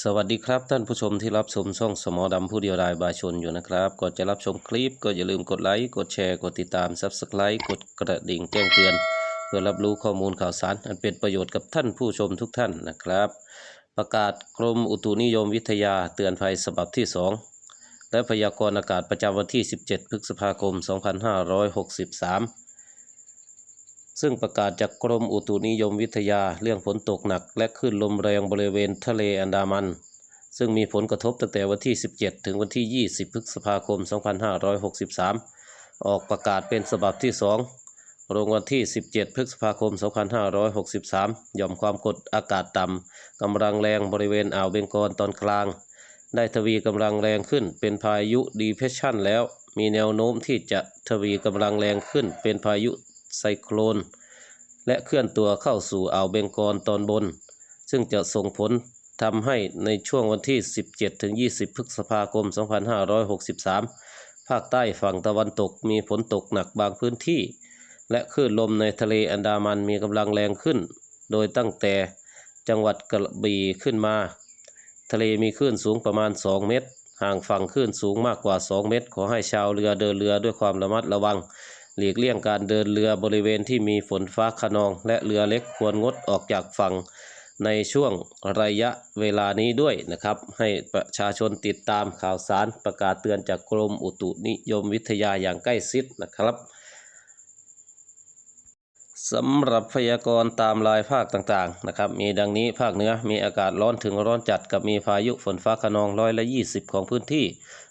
สวัสดีครับท่านผู้ชมที่รับชมช่องสมอดำผู้เดียวดายบายชนอยู่นะครับ ก่อนจะรับชมคลิปก็อย่าลืมกดไลค์กดแชร์กดติดตาม Subscribe กดกระดิ่งแจ้งเตือน เพื่อรับรู้ข้อมูลข่าวสาร อันเป็นประโยชน์กับท่านผู้ชมทุกท่านนะครับ ประกาศกรมอุตุนิยมวิทยาเตือนภัยฉบับที่ 2 และพยากรณ์อากาศประจำวันที่ 17 พฤษภาคม 2563 ซึ่งประกาศจากกรมอุตุนิยมวิทยาเรื่องฝนตกหนัก และคลื่นลมแรงบริเวณทะเลอันดามัน ซึ่งมีผลกระทบตั้งแต่วันที่ 17 ถึงวันที่ 20 พฤษภาคม 2563 ออกประกาศเป็นฉบับที่ 2 ลงวันที่ 17 พฤษภาคม 2563 หย่อมความกดอากาศต่ำกำลังแรงบริเวณอ่าวเบงกอลตอนกลาง ได้ทวีกำลังแรงขึ้นเป็นพายุดีเพชชันแล้วมีแนวโน้มที่จะทวีกำลังแรงขึ้นเป็นพายุ ไซโคลน และเคลื่อนตัวเข้าสู่อ่าวเบงกอลตอนบน ซึ่งจะส่งผลทำให้ในช่วงวันที่ 17-20 พฤษภาคม 2563 ภาคใต้ฝั่งตะวันตกมีฝนตกหนักบางพื้นที่ และคลื่นลมในทะเลอันดามันมีกำลังแรงขึ้น โดยตั้งแต่จังหวัดกระบี่ขึ้นมา ทะเลมีคลื่นสูงประมาณ 2 เมตร ห่างฝั่งคลื่นสูงมากกว่า 2 เมตร ขอให้ชาวเรือเดินเรือด้วยความระมัดระวัง หลีกเลี่ยงการเดินเรือบริเวณที่มีฝนฟ้าขนอง และเรือเล็กควรงดออกจากฝั่งในช่วงระยะเวลานี้ด้วยนะครับ ให้ประชาชนติดตามข่าวสารประกาศเตือนจากกรมอุตุนิยมวิทยาอย่างใกล้ชิดนะครับ สำหรับพยากรณ์ตามลายภาคต่างๆนะครับ มีดังนี้ภาคเหนือมีอากาศร้อนถึงร้อนจัดกับมีพายุฝนฟ้าขนองร้อยละ 20 ของพื้นที่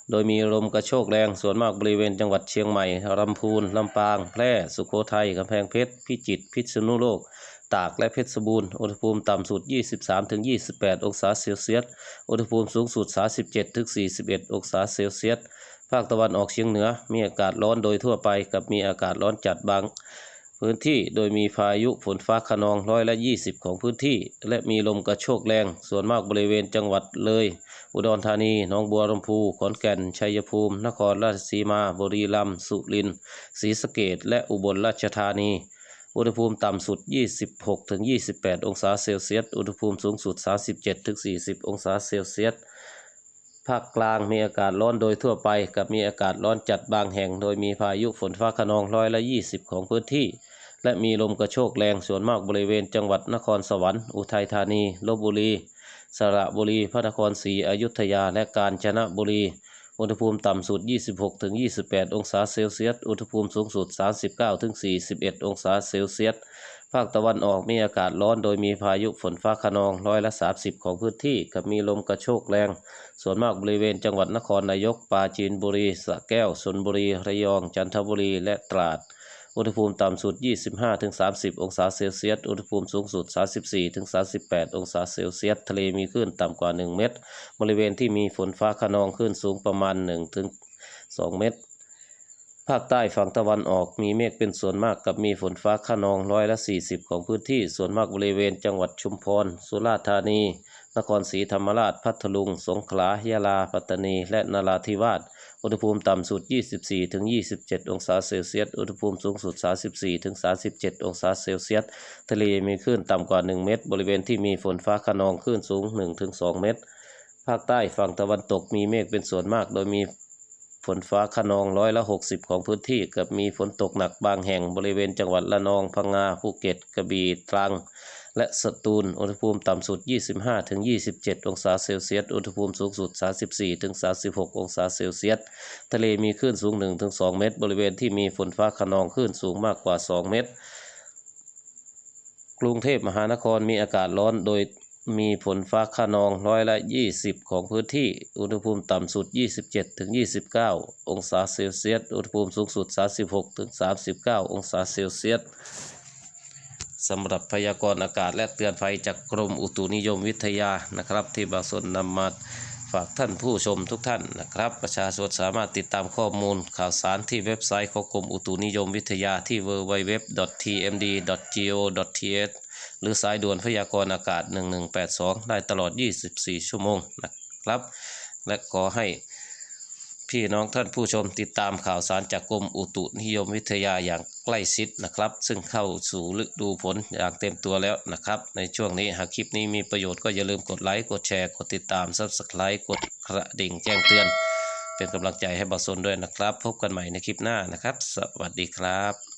โดยมีลมกระโชกแรงส่วนมากบริเวณจังหวัดเชียงใหม่ลำพูนลำปาง แพร่ สุโขทัยกำแพงเพชร พิจิตรพิษณุโลก ตากและเพชรบูรณ์อุณหภูมิต่ำสุด 23-28 องศาเซลเซียสอุณหภูมิสูงสุด 37-41 องศาเซลเซียสภาคตะวันออกเฉียงเหนือมีอากาศร้อนโดยทั่วไปกับมีอากาศร้อนจัดบาง พื้นที่โดยมีพายุฝนฟ้าขนองร้อยละ 20 ของพื้นที่ และมีลมกระโชกแรง ส่วนมากบริเวณจังหวัดเลย อุดรธานีหนองบัวลำพู ขอนแก่น ชัยภูมิ นครราชสีมา บุรีรัมย์ สุรินทร์ ศรีสะเกษและอุบลราชธานี อุณหภูมิต่ำสุด 26-28 องศาเซลเซียส อุณหภูมิสูงสุด 37-40 องศาเซลเซียสภาคกลางมีอากาศร้อนโดยทั่วไป กับมีอากาศร้อนจัดบางแห่ง โดยมีพายุฝนฟ้าขนองร้อยละ 20 ของพื้นที่ และมีลมกระโชกแรงส่วนมากบริเวณจังหวัดนครสวรรค์ อุทัยธานีลบบุรี สระบุรี พระนครศรีอยุธยา และกาญจนบุรี อุณหภูมิต่ำสุด 26-28 องศาเซลเซียส อุณหภูมิสูงสุด 39-41 องศาเซลเซียส ภาคตะวันออกมีอากาศร้อนโดยมีพายุฝนฟ้าขนองร้อยละ 30 ของพื้นที่กับมีลมกระโชกแรง ส่วนมากบริเวณจังหวัดนครนายก ปราจีนบุรีสระแก้วชนบุรี ระยอง จันทบุรี และตราด อุณหภูมิต่ำสุด 25-30 องศาเซลเซียส อุณหภูมิสูงสุด 34-38 องศาเซลเซียส ทะเลมีคลื่นต่ำกว่า 1 เมตร บริเวณที่มีฝนฟ้าขนองคลื่นสูงประมาณ 1-2 เมตร ภาคใต้ฝั่งตะวันออกมีเมฆเป็นส่วนมากกับมีฝนฟ้าขนองร้อยละ 40 ของพื้นที่ ส่วนมากบริเวณจังหวัดชุมพร สุราษฎร์ธานี นครศรีธรรมราช พัทลุง สงขลา ยะลา ปัตตานี และนราธิวาส อุณหภูมิต่ำสุด 24-27 องศาเซลเซียส อุณหภูมิสูงสุด 34-37 องศาเซลเซียส ทะเลมีคลื่นต่ำกว่า 1 เมตร บริเวณที่มีฝนฟ้าขนองคลื่นสูง 1-2 เมตร ภาคใต้ฝั่งตะวันตกมีเมฆเป็นส่วนมาก โดยมีฝนฟ้าขนองร้อยละ 60 ของพื้นที่กับมีฝนตกหนักบางแห่งบริเวณจังหวัดละนอง พังงา ภูเก็ต กระบี่ ตรัง และสตูล อุณหภูมิต่ำสุด 25-27 องศาเซลเซียส อุณหภูมิสูงสุด 34-36 องศาเซลเซียส ทะเลมีคลื่นสูง 1-2 เมตร บริเวณที่มีฝนฟ้าขนองคลื่นสูงมากกว่า 2 เมตร กรุงเทพมหานครมีอากาศร้อนโดยมีฝนฟ้าขนองร้อยละ 20 ของพื้นที่ อุณหภูมิต่ำสุด 27-29 องศาเซลเซียส อุณหภูมิสูงสุด 36-39 องศาเซลเซียส สำหรับพยากรณ์อากาศและเตือนภัยจากกรมอุตุนิยมวิทยานะครับ ที่บางส่วนนำมาฝากท่านผู้ชมทุกท่านนะครับ ประชาชนสามารถติดตามข้อมูลข่าวสารที่เว็บไซต์ของกรมอุตุนิยมวิทยาที่ www.tmd.go.th หรือสายด่วนพยากรณ์อากาศ 1182 ได้ตลอด 24 ชั่วโมงนะครับ และขอให้ พี่น้องท่านผู้ชมติดตามข่าวสารจากกรมอุตุนิยมวิทยาอย่างใกล้ชิดนะครับ ซึ่งเข้าสู่ฤดูฝนอย่างเต็มตัวแล้วนะครับ ในช่วงนี้หากคลิปนี้มีประโยชน์ก็อย่าลืมกดไลค์กดแชร์กดติดตามซับสไครต์กดกระดิ่งแจ้งเตือน เป็นกำลังใจให้บอสนด้วยนะครับ พบกันใหม่ในคลิปหน้านะครับ สวัสดีครับ